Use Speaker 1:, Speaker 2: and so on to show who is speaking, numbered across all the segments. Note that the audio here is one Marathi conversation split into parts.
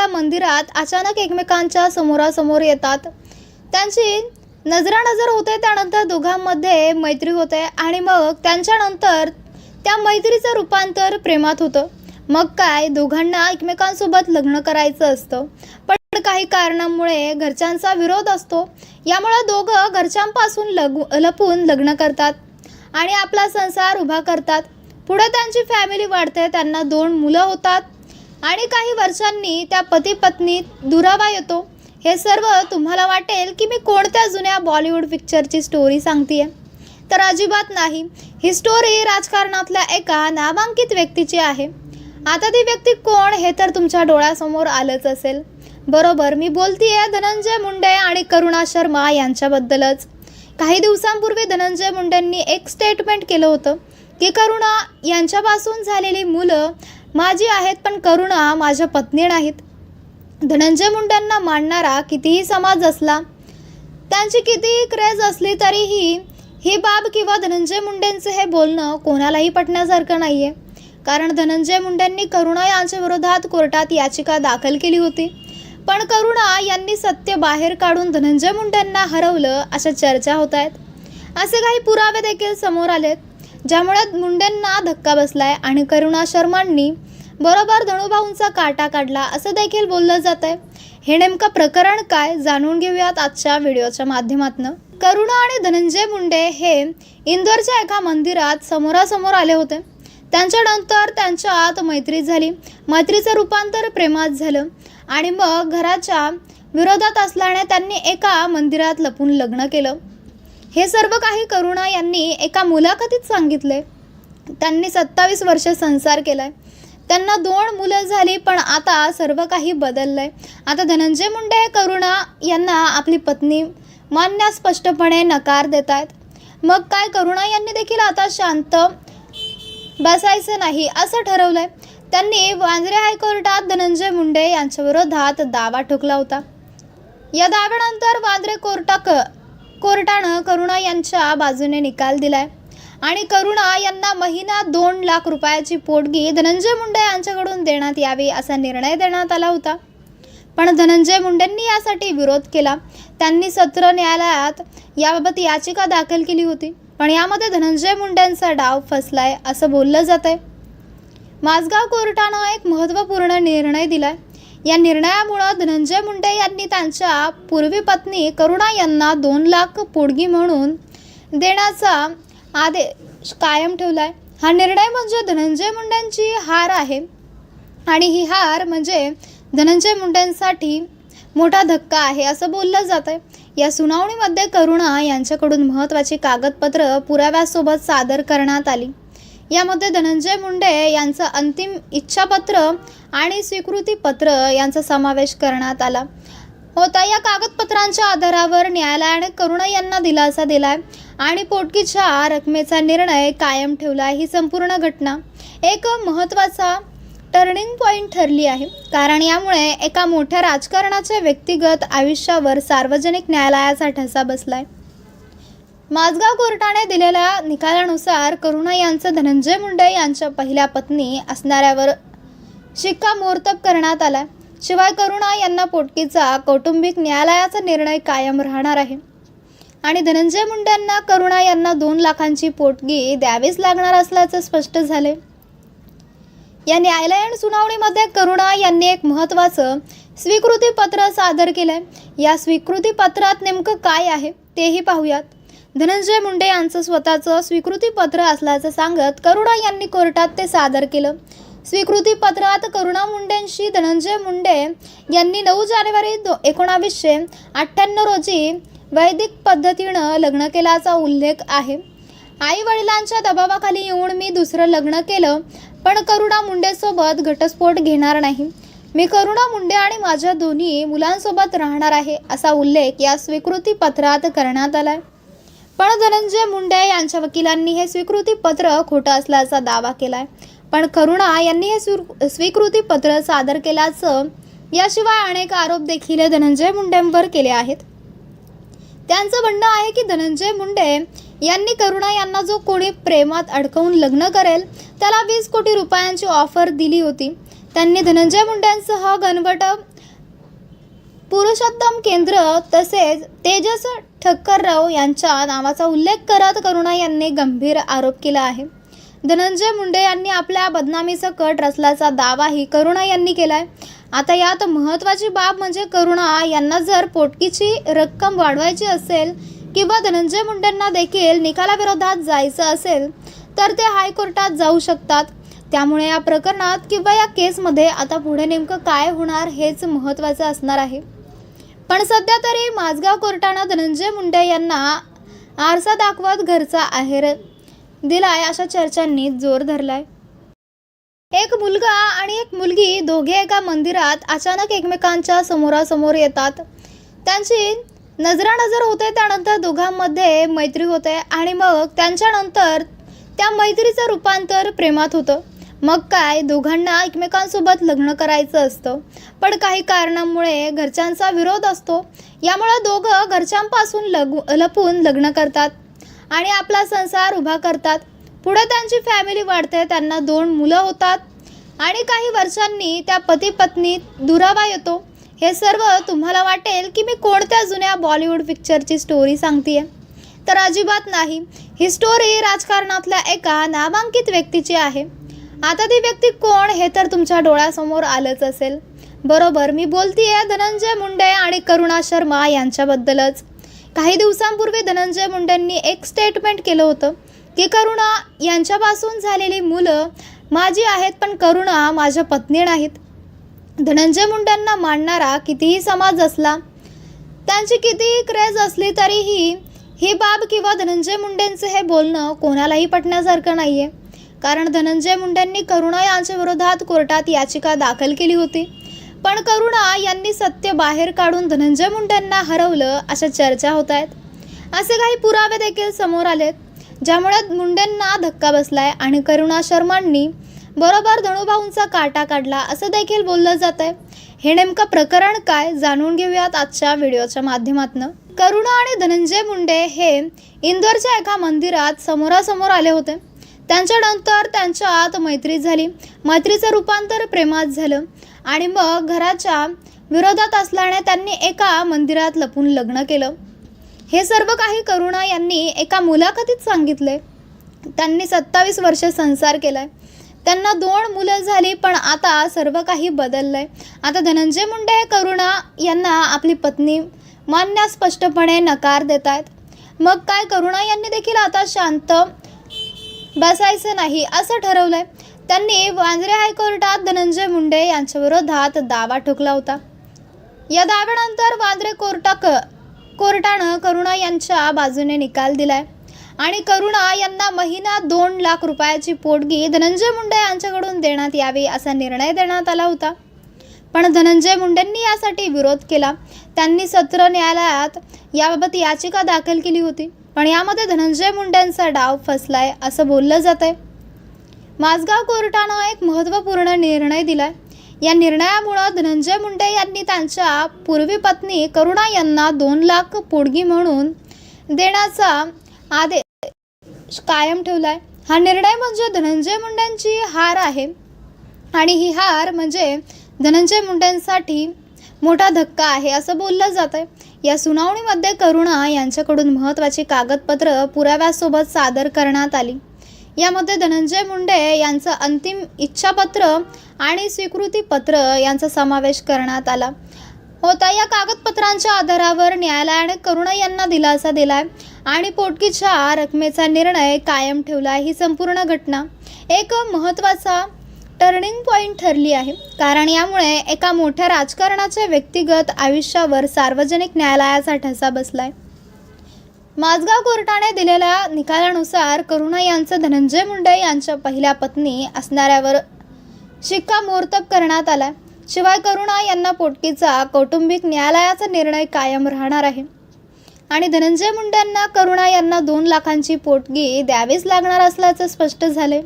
Speaker 1: एका मंदिरात अचानक एकमेकांच्या समोरासमोर येतात. त्यांची नजरानजर होते त्यानंतर दोघांमध्ये मैत्री होते आणि मग त्यांच्यानंतर त्या मैत्रीचं रूपांतर प्रेमात होतं. मग काय दोघांना एकमेकांसोबत लग्न करायचं असतं. पण काही कारणामुळे घरच्यांचा विरोध असतो. यामुळे दोघं घरच्यांपासून लग लपून लग्न करतात आणि आपला संसार उभा करतात. पुढे त्यांची फॅमिली वाढते त्यांना दोन मुलं होतात. आणि काही वर्षांनी त्या पती पत्नीत दुरावा येतो. हे सर्व तुम्हाला वाटेल की मी कोणत्या जुन्या बॉलिवूड पिक्चरची स्टोरी सांगतेय? तर अजिबात नाही. ही स्टोरी राजकारणातल्या एका नामांकित व्यक्तीची आहे. आता ती व्यक्ती कोण हे तर तुमच्या डोळ्यासमोर आलंच असेल. बरोबर मी बोलतीये धनंजय मुंडे आणि करुणा शर्मा यांच्याबद्दलच. काही दिवसांपूर्वी धनंजय मुंडेंनी एक स्टेटमेंट केलं होतं की करुणा यांच्यापासून झालेली मुलं माझी आहेत पण करुणा माझ्या पत्नी नाहीत. धनंजय मुंडेंना मानणारा कितीही समाज असला त्यांची कितीही क्रेज असली तरीही ही बाब किंवा धनंजय मुंडेंचे हे बोलणं कोणालाही पटण्यासारखं नाही आहे कारण धनंजय मुंडेंनी करुणा यांच्या विरोधात कोर्टात याचिका दाखल केली होती. पण करुणा यांनी सत्य बाहेर काढून धनंजय मुंडेंना हरवलं अशा चर्चा होत आहेत. असे काही पुरावे देखील समोर आलेत. ज्यामुळे मुंडेंना धक्का बसलाय आणि करुणा शर्मांनी बरोबर धनुभाऊंचा काटा काढला असं देखील बोललं जात आहे हे नेमकं प्रकरण काय जाणून घेऊयात आजच्या व्हिडिओच्या माध्यमातून. करुणा आणि धनंजय मुंडे हे इंदोरच्या एका मंदिरात समोरासमोर आले होते. त्यांच्यानंतर त्यांच्यात मैत्री झाली. मैत्रीचं रूपांतर प्रेमात झालं आणि मग घराच्या विरोधात असल्याने त्यांनी एका मंदिरात लपून लग्न केलं. हे सर्व काही करुणा यांनी एका मुलाखतीत सांगितले. त्यांनी सत्तावीस वर्ष संसार केलाय. त्यांना दोन मुलं झाली पण आता सर्व काही बदललंय. आता धनंजय मुंडे हे करुणा यांना आपली पत्नी मान्य स्पष्टपणे नकार देत आहेत मग काय करुणा यांनी देखील आता शांत बसायचं नाही असं ठरवलंय. त्यांनी वांद्रे हायकोर्टात धनंजय मुंडे यांच्या विरोधात दावा ठोकला होता. या दाव्यानंतर वांद्रे कोर्टाक कोर्टानं करुणा यांच्या बाजूने निकाल दिलाय. आणि करुणा यांना महिना दोन लाख रुपयाची पोटगी धनंजय मुंडे यांच्याकडून देण्यात यावी असा निर्णय देण्यात आला होता. पण धनंजय मुंडेंनी यासाठी विरोध केला. त्यांनी सत्र न्यायालयात याबाबत याचिका दाखल केली होती. पण यामध्ये धनंजय मुंडेंचा डाव फसलाय असं बोललं जात आहे माझगाव कोर्टानं एक महत्त्वपूर्ण निर्णय दिलाय. या निर्णयामुळं धनंजय मुंडे यांनी त्यांच्या पूर्वी पत्नी करुणा यांना दोन लाख पोडगी म्हणून देण्याचा आदेश कायम ठेवला आहे हा निर्णय म्हणजे धनंजय मुंडेंची हार आहे. आणि ही हार म्हणजे धनंजय मुंडेंसाठी मोठा धक्का आहे असं बोललं जात आहे या सुनावणीमध्ये करुणा यांच्याकडून महत्त्वाची कागदपत्र पुराव्यासोबत सादर करण्यात आली. यामध्ये धनंजय मुंडे यांचं अंतिम इच्छापत्र आणि स्वीकृतीपत्र यांचा समावेश करण्यात आला. होता या कागदपत्रांच्या आधारावर न्यायालयाने करुणा यांना दिलासा दिलाय आणि पोटकीच्या रकमेचा निर्णय कायम ठेवला ही संपूर्ण घटना. एक महत्त्वाचा टर्निंग पॉईंट ठरली आहे. कारण यामुळे एका मोठ्या राजकारणाच्या व्यक्तिगत आयुष्यावर सार्वजनिक न्यायालयाचा ठसा बसलाय. माझगाव कोर्टाने दिलेल्या निकालानुसार करुणा यांचं धनंजय मुंडे यांच्या पहिल्या पत्नी असणाऱ्यावर शिक्कामोर्तब करण्यात आला शिवाय करुणा यांना पोटकीचा कौटुंबिक न्यायालयाचा निर्णय कायम राहणार आहे. आणि धनंजय मुंडेंना करुणा यांना दोन लाखांची पोटगी द्यावीच लागणार असल्याचं स्पष्ट झाले या न्यायालयीन सुनावणीमध्ये करुणा यांनी एक महत्त्वाचं स्वीकृती पत्र सादर केलंय. या स्वीकृती पत्रात नेमकं काय आहे तेही पाहूयात. धनंजय मुंडे यांचं स्वतःचं स्वीकृतीपत्र असल्याचं सांगत करुणा यांनी कोर्टात ते सादर केलं. स्वीकृतीपत्रात करुणा मुंडेंशी धनंजय मुंडे यांनी नऊ जानेवारी दो एकोणावीसशे अठ्ठ्याण्णव रोजी वैदिक पद्धतीनं लग्न केल्याचा उल्लेख आहे. आई वडिलांच्या दबावाखाली येऊन मी दुसरं लग्न केलं पण करुणा मुंडेसोबत घटस्फोट घेणार नाही. मी करुणा मुंडे आणि माझ्या दोन्ही मुलांसोबत राहणार आहे असा उल्लेख या स्वीकृतीपत्रात करण्यात आला आहे पण धनंजय मुंडे यांच्या वकिलांनी हे स्वीकृती पत्र खोटं असल्याचा दावा केलाय. पण करुणा यांनी हे स्वी स्वीकृती पत्र सादर केल्याचं याशिवाय अनेक आरोप देखील धनंजय मुंडेंवर केले आहेत. त्यांचं म्हणणं आहे की धनंजय मुंडे यांनी करुणा यांना जो कोणी प्रेमात अडकवून लग्न करेल त्याला वीस कोटी रुपयांची ऑफर दिली होती. त्यांनी धनंजय मुंडेंसह गणवट पुरुषोत्तम केंद्र तसेच तेजस ठक्करराव यांच्या नावाचा उल्लेख करत करुणा यांनी गंभीर आरोप केला आहे. धनंजय मुंडे यांनी आपल्या बदनामीचा कट रचल्याचा दावाही करुणा यांनी केलाय. आता यात महत्त्वाची बाब म्हणजे करुणा यांना जर पोटकीची रक्कम वाढवायची असेल किंवा धनंजय मुंडेंना देखील निकालाविरोधात जायचं असेल तर ते हायकोर्टात जाऊ शकतात. त्यामुळे या प्रकरणात किंवा या केसमध्ये आता पुढे नेमकं काय होणार हेच महत्त्वाचं असणार आहे. पण सध्या तरी माझगाव कोर्टानं धनंजय मुंडे यांना आरसा दाखवत घरचा आहेर दिलाय अशा चर्चांनी जोर धरलाय. एक मुलगा आणि एक मुलगी दोघे एका मंदिरात अचानक एकमेकांच्या समोरासमोर येतात. त्यांची नजरानजर होते त्यानंतर दोघांमध्ये मैत्री होते आणि मग त्यांच्यानंतर त्या मैत्रीचं रूपांतर प्रेमात होतं. मग काय दोघांना एकमेकांसोबत लग्न करायचं असतं. पण काही कारणामुळे घरच्यांचा विरोध असतो. यामुळे दोघं घरच्यांपासून लगू लपून लग्न करतात आणि आपला संसार उभा करतात. पुढे त्यांची फॅमिली वाढते त्यांना दोन मुलं होतात आणि काही वर्षांनी त्या पती पत्नीत दुरावा येतो. हे सर्व तुम्हाला वाटेल की मी कोणत्या जुन्या बॉलिवूड पिक्चरची स्टोरी सांगतेय? तर अजिबात नाही. ही स्टोरी राजकारणातल्या एका नामांकित व्यक्तीची आहे. आता ती व्यक्ती कोण हे तर तुमच्या डोळ्यासमोर आलंच असेल. बरोबर मी बोलतीये धनंजय मुंडे आणि करुणा शर्मा यांच्याबद्दलच. काही दिवसांपूर्वी धनंजय मुंडेंनी एक स्टेटमेंट केलं होतं की करुणा यांच्यापासून झालेली मुलं माझी आहेत पण करुणा माझ्या पत्नी नाहीत. धनंजय मुंडेंना मानणारा कितीही समाज असला त्यांची कितीही क्रेज असली तरीही ही बाब किंवा धनंजय मुंडेंचं हे बोलणं कोणालाही पटण्यासारखं नाही आहे कारण धनंजय मुंडेंनी करुणा यांच्या विरोधात कोर्टात याचिका दाखल केली होती. पण करुणा यांनी सत्य बाहेर काढून धनंजय मुंडेंना हरवलं अशा चर्चा होत आहेत. असे काही पुरावे देखील समोर आलेत ज्यामुळे मुंडेंना धक्का बसलाय आणि करुणा शर्मांनी बरोबर धनुभाऊंचा काटा काढला असं देखील बोललं जात आहे हे नेमकं प्रकरण काय जाणून घेऊयात आजच्या व्हिडिओच्या माध्यमातून. करुणा आणि धनंजय मुंडे हे इंदोरच्या एका मंदिरात समोरासमोर आले होते. त्यांच्यानंतर त्यांच्यात मैत्री झाली. मैत्रीचं रूपांतर प्रेमात झालं. आणि मग घराच्या विरोधात असल्याने त्यांनी एका मंदिरात लपून लग्न केलं. हे सर्व काही करुणा यांनी एका मुलाखतीत सांगितले. त्यांनी सत्तावीस वर्ष संसार केलाय. त्यांना दोन मुलं झाली पण आता सर्व काही बदललंय. आता धनंजय मुंडे हे करुणा यांना आपली पत्नी मानण्यास स्पष्टपणे नकार देत आहेत मग काय? करुणा यांनी देखील आता शांत बसायचं नाही असं ठरवलंय. त्यांनी वांद्रे हायकोर्टात धनंजय मुंडे यांच्याविरोधात दावा ठोकला होता. या दाव्यानंतर वांद्रे कोर्टा क कोर्टानं करुणा यांच्या बाजूने निकाल दिलाय. आणि करुणा यांना महिना दोन लाख रुपयाची पोटगी धनंजय मुंडे यांच्याकडून देण्यात यावी असा निर्णय देण्यात आला होता. पण धनंजय मुंडेंनी यासाठी विरोध केला. त्यांनी सत्र न्यायालयात याबाबत याचिका दाखल केली होती. पण यामध्ये धनंजय मुंडेंचा डाव फसलाय असं बोललं जात आहे माझगाव कोर्टानं एक महत्त्वपूर्ण निर्णय दिलाय. या निर्णयामुळं धनंजय मुंडे यांनी त्यांच्या पूर्वी पत्नी करुणा यांना दोन लाख पोडगी म्हणून देण्याचा आदेश कायम ठेवलाय. हा निर्णय म्हणजे धनंजय मुंडेंची हार आहे आणि ही हार म्हणजे धनंजय मुंडेंसाठी मोठा धक्का आहे असं बोललं जात आहे या सुनावणीमध्ये करुणा यांच्याकडून महत्त्वाची कागदपत्र पुराव्यासोबत सादर करण्यात आली. यामध्ये धनंजय मुंडे यांचं अंतिम इच्छापत्र आणि स्वीकृतीपत्र यांचा समावेश करण्यात आला. होता या कागदपत्रांच्या आधारावर न्यायालयाने करुणा यांना दिलासा दिलाय आणि पोटकीच्या रकमेचा निर्णय कायम ठेवला ही संपूर्ण घटना. एक महत्त्वाचा टर्निंग पॉईंट ठरली आहे. कारण यामुळे एका मोठ्या राजकारणाच्या व्यक्तिगत आयुष्यावर सार्वजनिक न्यायालयाचा ठसा बसलाय. माझगाव कोर्टाने दिलेल्या निकालानुसार करुणा यांचं धनंजय मुंडे यांच्या पहिल्या पत्नी असणाऱ्यावर शिक्कामोर्तब करण्यात आला शिवाय करुणा यांना पोटकीचा कौटुंबिक न्यायालयाचा निर्णय कायम राहणार आहे. आणि धनंजय मुंडेंना करुणा यांना दोन लाखांची पोटगी द्यावीच लागणार असल्याचं स्पष्ट झाले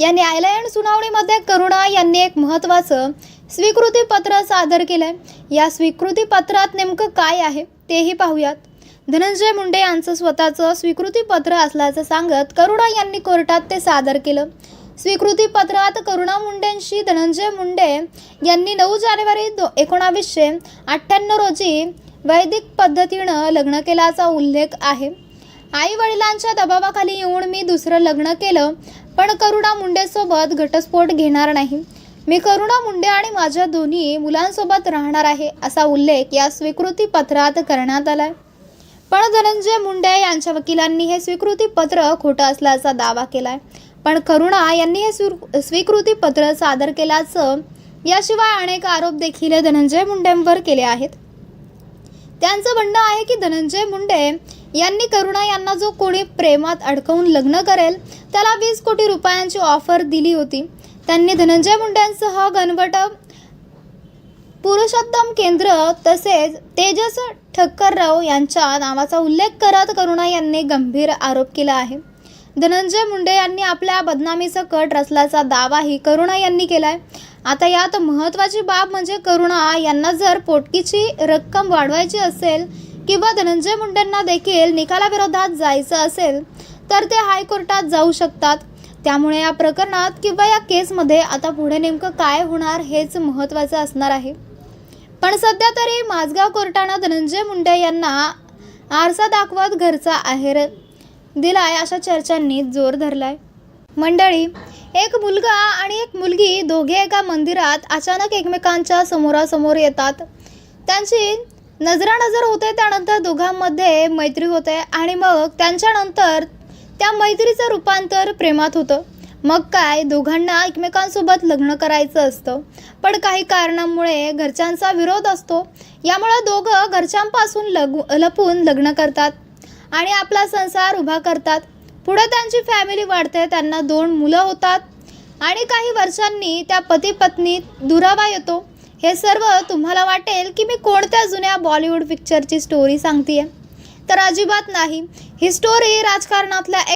Speaker 1: या न्यायालयीन सुनावणीमध्ये करुणा यांनी एक महत्त्वाचं स्वीकृती पत्र सादर केलंय. या स्वीकृती पत्रात नेमकं काय आहे तेही पाहूयात. धनंजय मुंडे यांचं स्वतःचं स्वीकृती पत्र असल्याचं सांगत करुणा यांनी कोर्टात ते सादर केलं. स्वीकृती पत्रात करुणा मुंडेंशी धनंजय मुंडे यांनी नऊ जानेवारी दो एकोणावीसशे अठ्ठ्याण्णव रोजी वैदिक पद्धतीनं लग्न केल्याचा उल्लेख आहे. आई वडिलांच्या दबावाखाली येऊन मी दुसरं लग्न केलं. पण करुणा मुंडेसोबत घटस्फोट घेणार नाही. मी करुणा मुंडे आणि माझ्या दोन्ही मुलांसोबत राहणार आहे असा उल्लेख या स्वीकृती पत्रात करण्यात आलाय. पण धनंजय मुंडे यांच्या वकिलांनी हे स्वीकृती पत्र खोटं असल्याचा दावा केलाय. पण करुणा यांनी हे स्वी- स्वीकृती पत्र सादर केल्याचं याशिवाय अनेक आरोप देखील धनंजय मुंडेंवर केले आहेत. त्यांचं म्हणणं आहे की धनंजय मुंडे यांनी करुणा यांना जो कोणी प्रेमात अडकवून लग्न करेल त्याला वीस कोटी रुपयांची ऑफर दिली होती. त्यांनी धनंजय मुंडेंसह गणवट पुरुषोत्तम केंद्र तसेच तेजस ठक्करराव यांच्या नावाचा उल्लेख करत करुणा यांनी गंभीर आरोप केला आहे. धनंजय मुंडे यांनी आपल्या बदनामीचा कट रचल्याचा दावाही करुणा यांनी केला आहे आता यात महत्त्वाची बाब म्हणजे करुणा यांना जर पोटकीची रक्कम वाढवायची असेल किंवा धनंजय मुंडेंना देखील निकालाविरोधात जायचं असेल तर ते हायकोर्टात जाऊ शकतात. त्यामुळे या प्रकरणात किंवा या केसमध्ये आता पुढे नेमकं काय होणार हेच महत्त्वाचं असणार आहे. पण सध्या तरी माझगाव कोर्टानं धनंजय मुंडे यांना आरसा दाखवत घरचा आहेर दिलाय अशा चर्चांनी जोर धरलाय. मंडळी एक मुलगा आणि एक मुलगी दोघे एका मंदिरात अचानक एकमेकांच्या समोरासमोर येतात. त्यांची नजरानजर होते त्यानंतर दोघांमध्ये मैत्री होते आणि मग त्यांच्यानंतर त्या मैत्रीचं रूपांतर प्रेमात होतं. मग काय दोघांना एकमेकांसोबत लग्न करायचं असतं. पण काही कारणामुळे घरच्यांचा विरोध असतो. यामुळे दोघं घरच्यांपासून लग लपून लग्न करतात आणि आपला संसार उभा करतात. पुढे त्यांची फॅमिली वाढते त्यांना दोन मुलं होतात आणि काही वर्षांनी त्या पती पत्नीत दुरावा येतो. हे सर्व तुम्हाला वाटेल की मी कोणत्या जुन्या बॉलिवूड पिक्चरची स्टोरी सांगते तर अजिबात नाही. ही स्टोरी राजकारणातल्या